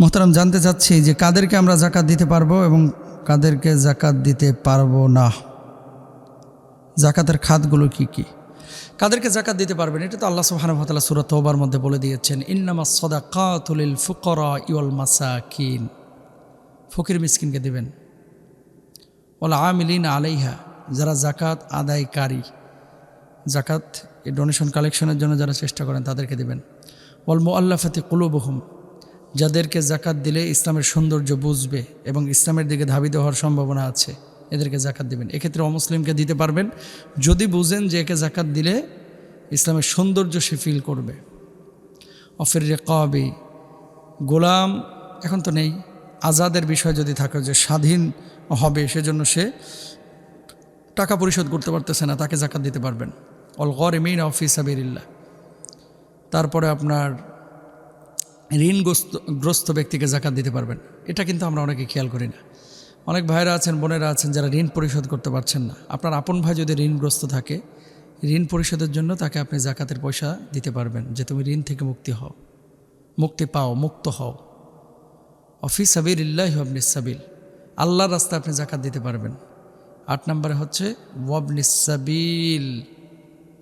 মোহতারাম, জানতে চাচ্ছি যে কাদেরকে আমরা জাকাত দিতে পারব এবং কাদেরকে জাকাত দিতে পারব না? জাকাতের খাতগুলো কি কি? কাদেরকে জাকাত দিতে পারবেন? এটা তো আল্লাহ সুবাহানুভাতালা সুরত ওবার মধ্যে বলে দিয়েছেন ইন্নামা সদা কাতুলিল ফুকরা ইউল মাসাকিন। ফকির মিসকিনকে দিবেন। ওলা আমিলিন আলাইহা, যারা জাকাত আদায়কারী। জাকাত ডোনেশন কালেকশনের জন্য যারা চেষ্টা করেন, তাদেরকে দিবেন। ওয়াল মোয়াল্লাফাতি কুলুবহুম যাদেরকে জাকাত দিলে ইসলামের সৌন্দর্য বুঝবে এবং ইসলামের দিকে ধাবিত হওয়ার সম্ভাবনা আছে, এদেরকে জাকাত দিবেন। এক্ষেত্রে অমুসলিমকে দিতে পারবেন। যদি বুঝেন যে একে জাকাত দিলে ইসলামের সৌন্দর্য সে ফিল করবে। অফির রেকাবি, গোলাম এখন তো নেই। আজাদের বিষয় যদি থাকে যে স্বাধীন হবে, সেজন্য সে টাকা পরিশোধ করতে পারতেছে না, তাকে জাকাত দিতে পারবেন। অল গরিমিন অফিস আবিরিল্লা তারপরে আপনার ঋণগ্রস্ত, গ্রস্ত ব্যক্তিকে জাকাত দিতে পারবেন। এটা কিন্তু আমরা অনেকে খেয়াল করি না। অনেক ভাইরা আছেন, বোনেরা আছেন যারা ঋণ পরিশোধ করতে পারছেন না। আপনার আপন ভাই যদি ঋণগ্রস্ত থাকে, ঋণ পরিশোধের জন্য তাকে আপনি জাকাতের পয়সা দিতে পারবেন যে তুমি ঋণ থেকে মুক্তি হও। মুক্তি পাও, মুক্ত হও। অফিস সাবির ইল্লাহ সাবিল। আল্লাহর রাস্তায় আপনি জাকাত দিতে পারবেন। আট নম্বরে হচ্ছে ওয়াবনিসাবিল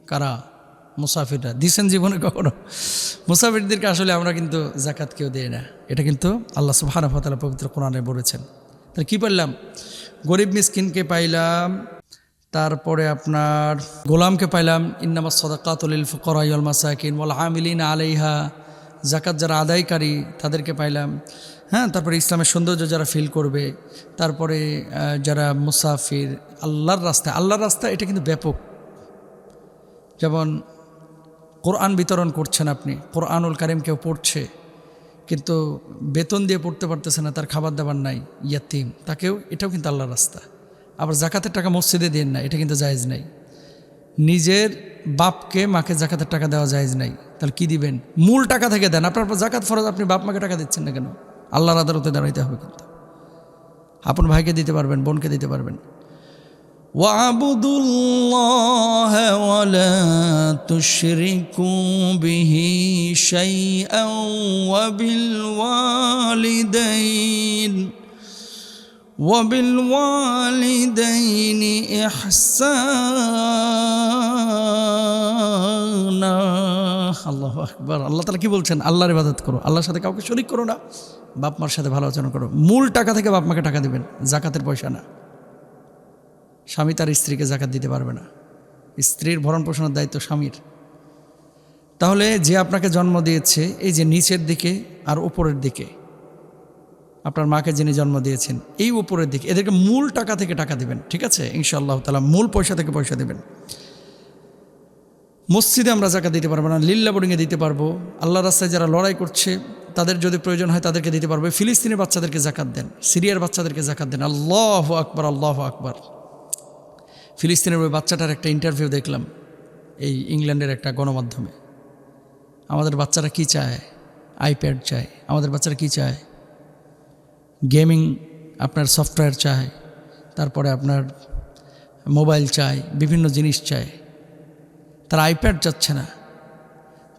কারা? মুসাফিররা। দিছেন জীবনে কখনো? মুসাফিরদেরকে আসলে আমরা কিন্তু জাকাত কেউ দেই না। এটা কিন্তু আল্লাহ ওয়া পবিত্র কোরআনে বলেছেন। তাহলে কী পাইলাম গরিব মিসকিনকে পাইলাম, তারপরে আপনার গোলামকে পাইলাম। ইন্নামা সদাকাতুল ফুকরাইল মাসাকিন ওয়াল আমিলিন আলাইহা। জাকাত যারা আদায়কারী, তাদেরকে পাইলাম। হ্যাঁ তারপরে ইসলামের সৌন্দর্য যারা ফিল করবে, তারপরে যারা মুসাফির, আল্লাহর রাস্তা আল্লাহর রাস্তা এটা কিন্তু ব্যাপক। যেমন কোরআন বিতরণ করছেন আপনি, কোরআনুল কারিম কেউ পড়ছে, কিন্তু বেতন দিয়ে পড়তে পারতেছে না, তার খাবার দাবার নাই, ইয়াতিম, তাকেও, এটাও কিন্তু আল্লাহর রাস্তা। আবার জাকাতের টাকা মসজিদে দেন না, এটা কিন্তু জায়েজ নাই। নিজের বাপকে, মাকে জাকাতের টাকা দেওয়া জায়েজ নাই, তাহলে কী দিবেন? মূল টাকা থেকে দেন, আপনার জাকাত ফরজ, আপনি বাপ মাকে টাকা দিচ্ছেন না কেন? আল্লাহর আদালতে দাঁড়াইতে হবে কিন্তু। আপন ভাইকে দিতে পারবেন, বোনকে দিতে পারবেন। ওয়াবুদুল্লাহ تشركوا به شيئا وبالوالدين وبالوالدين إحسانا আল্লাহ আকবর আল্লাহ তালা কি বলছেন আল্লাহর ইবাদত করো আল্লাহর সাথে কাউকে শরিক করো না বাপ মার সাথে ভালো আচরণ করো মূল টাকা থেকে বাপ মাকে টাকা দিবেন জাকাতের পয়সা না স্বামী তার স্ত্রীকে জাকাত দিতে পারবে না স্ত্রীর ভরণ পোষণের দায়িত্ব স্বামীর। তাহলে যে আপনাকে জন্ম দিয়েছে, এই যে নিচের দিকে আর উপরের দিকে, আপনার মাকে যিনি জন্ম দিয়েছেন, এই উপরের দিকে, এদেরকে মূল টাকা থেকে টাকা দেবেন, ঠিক আছে? ইনশাআল্লাহ তালা মূল পয়সা থেকে পয়সা দেবেন। মসজিদে আমরা জাকাত দিতে পারব না লিল্লা বোর্ডিংয়ে দিতে পারব, আল্লাহ রাস্তায় যারা লড়াই করছে, তাদের যদি প্রয়োজন হয় তাদেরকে দিতে পারব, ফিলিস্তিনি বাচ্চাদেরকে জাকাত দেন, সিরিয়ার বাচ্চাদেরকে জাকাত দেন, আল্লাহ আকবর আল্লাহ আকবর। ফিলিস্তিনের ওই বাচ্চাটার একটা ইন্টারভিউ দেখলাম, এই ইংল্যান্ডের একটা গণমাধ্যমে। আমাদের বাচ্চারা কি চায়? আইপ্যাড চায়। আমাদের বাচ্চারা কি চায়? গেমিং আপনার সফটওয়্যার চায়, তারপরে আপনার মোবাইল চায়, বিভিন্ন জিনিস চায়। তারা আইপ্যাড চাচ্ছে না,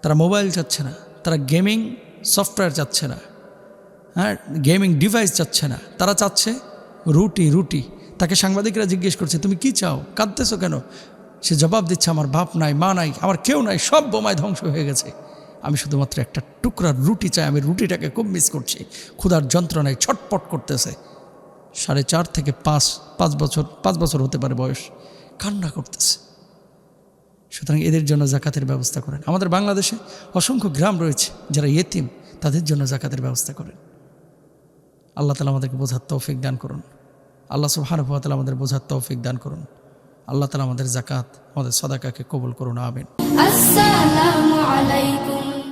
তারা মোবাইল চাচ্ছে না, তারা গেমিং সফটওয়্যার চাচ্ছে না হ্যাঁ গেমিং ডিভাইস চাচ্ছে না। তারা চাচ্ছে রুটি রুটি। তাকে সাংবাদিকরা জিজ্ঞেস করছে, তুমি কি চাও? কাঁদতেছো কেন? সে জবাব দিচ্ছে, আমার বাপ নাই, মা নাই, আমার কেউ নাই, সব বোমায় ধ্বংস হয়ে গেছে। আমি শুধুমাত্র একটা টুকরার রুটি চাই, আমি রুটিটাকে খুব মিস করছি। ক্ষুধার যন্ত্রণায় ছটপট করতেছে। সাড়ে চার থেকে পাঁচ পাঁচ বছর পাঁচ বছর হতে পারে বয়স। কান্না করতেছে। সুতরাং এদের জন্য জাকাতের ব্যবস্থা করেন। আমাদের বাংলাদেশে অসংখ্য গ্রাম রয়েছে যারা ইয়েতিম, তাদের জন্য জাকাতের ব্যবস্থা করেন। আল্লাহ তালা আমাদেরকে বোঝার তৌফিক দান করুন। আল্লাহ সুহানুভাতাল আমাদের বোঝার তৌফিক দান করুন। আল্লাহ তালা আমাদের জাকাত আমাদের সদাকাকে কবুল করুন, আমিন। আসসালামু আলাইকুম